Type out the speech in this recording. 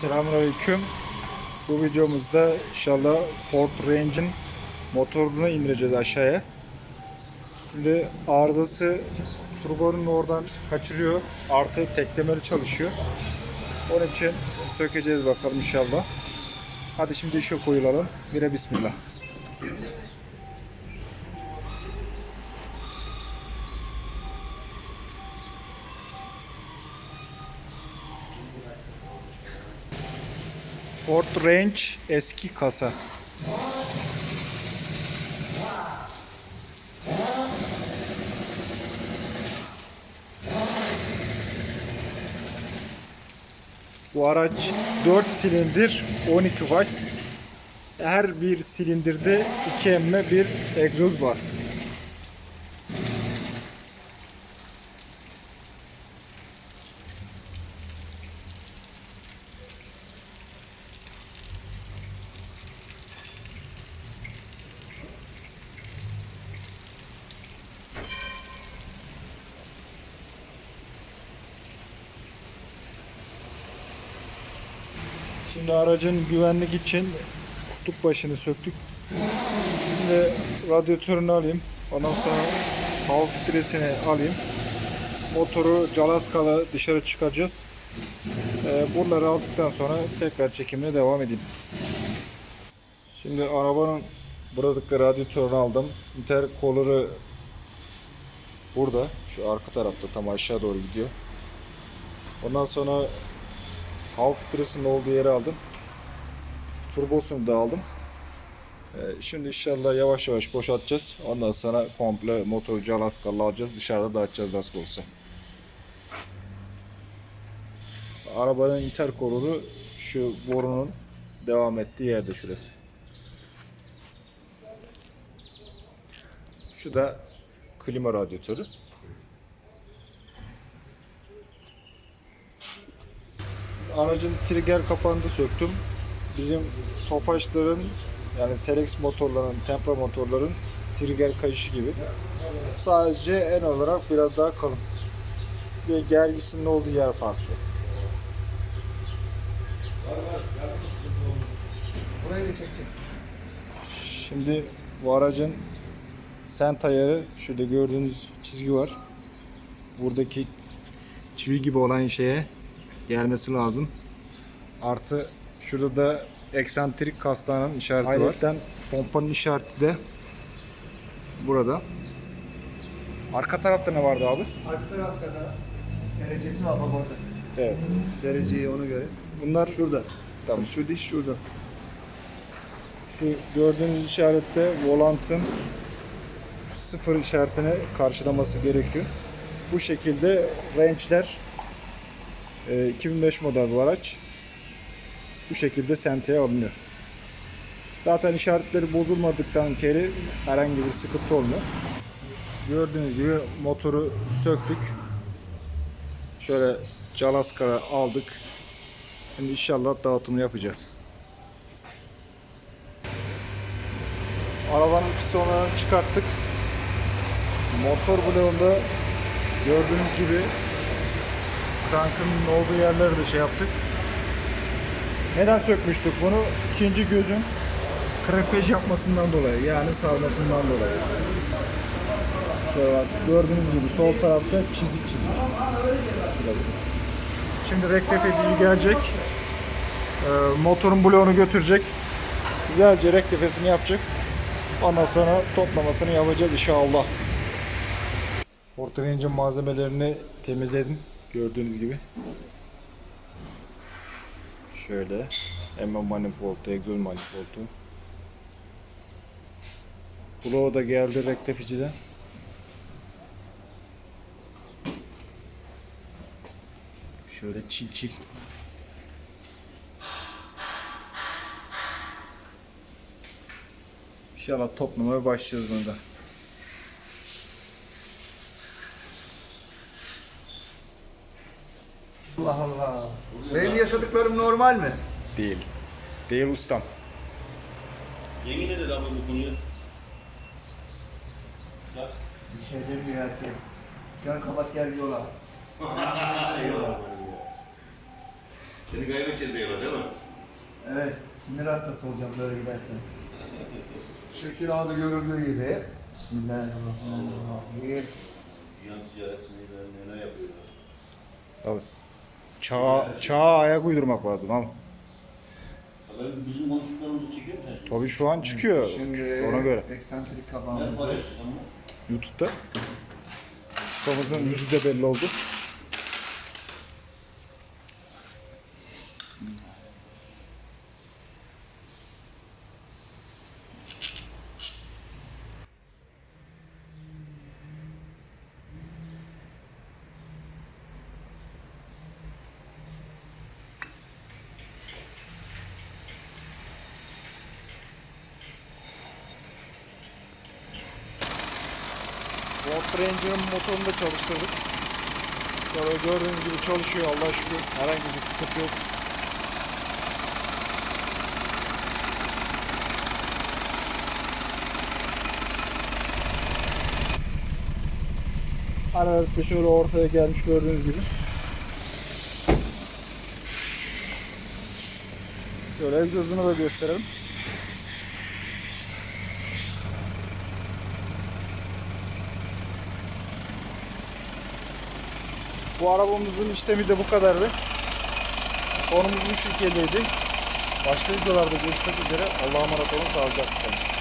Selamünaleyküm. Bu videomuzda inşallah Ford Range'in motorunu indireceğiz aşağıya. Şimdi arızası turbanın oradan kaçırıyor. Artı teklemeli çalışıyor. Onun için sökeceğiz bakalım inşallah. Hadi şimdi işe koyulalım. Bire bismillah. Ford Range eski kasa. Bu araç 4 silindir 12 watt. Her bir silindirde 2 emme bir egzoz var. Şimdi aracın güvenlik için kutup başını söktük. Şimdi radyatörünü alayım. Ondan sonra hava filtresini alayım. Motoru calaskalı dışarı çıkaracağız. Ee, buraları aldıktan sonra tekrar çekimine devam edeyim. Şimdi arabanın buradaki radyatörünü aldım. Intercooler'ı burada. Şu arka tarafta tam aşağı doğru gidiyor. Ondan sonra hava filtresinin olduğu yeri aldım. Turbosunu da aldım. Ee, şimdi inşallah yavaş yavaş boşaltacağız. Ondan sonra komple motoru calaskalı alacağız. Dışarıda dağıtacağız nasıl olsa. Arabanın interkoloru şu borunun devam ettiği yerde şurası. Şu da klima radyatörü. Aracın trigger kapağını da söktüm. Bizim Tofaşların yani Selex motorların, Tempra motorların trigger kayışı gibi. Sadece en olarak biraz daha kalın. Ve gergisinin olduğu yer farklı. Şimdi bu aracın sent ayarı şurada gördüğünüz çizgi var. Buradaki çivi gibi olan şeye gelmesi lazım. Artı şurada da eksantrik kastanın işareti var. Ayrıca pompanın işareti de burada. Arka tarafta ne vardı abi? Arka tarafta da derecesi var bak orada. Evet. Dereceyi ona göre. Bunlar Şurada. Tamam. Şu diş şurada. Şu gördüğünüz işarette volantın sıfır işaretine karşılaması gerekiyor. Bu şekilde range'ler e, 2005 model bu araç. Bu şekilde senteye alınıyor. Zaten işaretleri bozulmadıktan kere herhangi bir sıkıntı olmuyor. Gördüğünüz gibi motoru söktük. Şöyle calaskara aldık. Şimdi inşallah dağıtımını yapacağız. Arabanın pistonlarını çıkarttık. Motor bloğunda gördüğünüz gibi krankın olduğu yerleri de şey yaptık. Neden sökmüştük bunu? İkinci gözün krepej yapmasından dolayı yani sarmasından dolayı. Şöyle bak, gördüğünüz gibi sol tarafta çizik çizik. Şimdi rektifecici gelecek. Ee, motorun bloğunu götürecek. Güzelce rektifesini yapacak. Ondan sonra toplamasını yapacağız inşallah. Ford malzemelerini temizledim. Gördüğünüz gibi. Şöyle. Emme manifoldu, egzoz manifoldu. Bloğu da geldi rektificiden. Şöyle çil çil. İnşallah toplamaya başlayacağız bunu Allah Allah. Benim yaşadıklarım normal mi? Değil. Değil ustam. Yemin ederim ama bu konuyu. Sak. Bir şey demiyor herkes. Can kapat gel yola. Eyvallah. Seni kaybedeceğiz diyorlar değil mi? Evet, sinir hastası olacağım böyle gidersen. Şekil adı görüldüğü gibi. Bismillahirrahmanirrahim. Cihan ticaret neler yapıyorlar. Tabii. Çağa, çağa ayak uydurmak lazım ama. Ben bizim konuştuklarımızı çekiyor sen şimdi? Tabii şu an çıkıyor. Şimdi Ona göre. eksantrik Ne kabağımızı paylaşıyorsun sen bunu? YouTube'da. Ustamızın yüzü de belli oldu. Ford Ranger'ın motorunu da çalıştırdık. Böyle gördüğünüz gibi çalışıyor Allah'a şükür. Herhangi bir sıkıntı yok. Hararet şöyle ortaya gelmiş gördüğünüz gibi. Şöyle egzozunu da gösterelim. Bu arabamızın işlemi de bu kadardı. Konumuz bu şekildeydi. Başka videolarda görüşmek üzere. Allah'a emanet olun. Sağlıcakla kalın.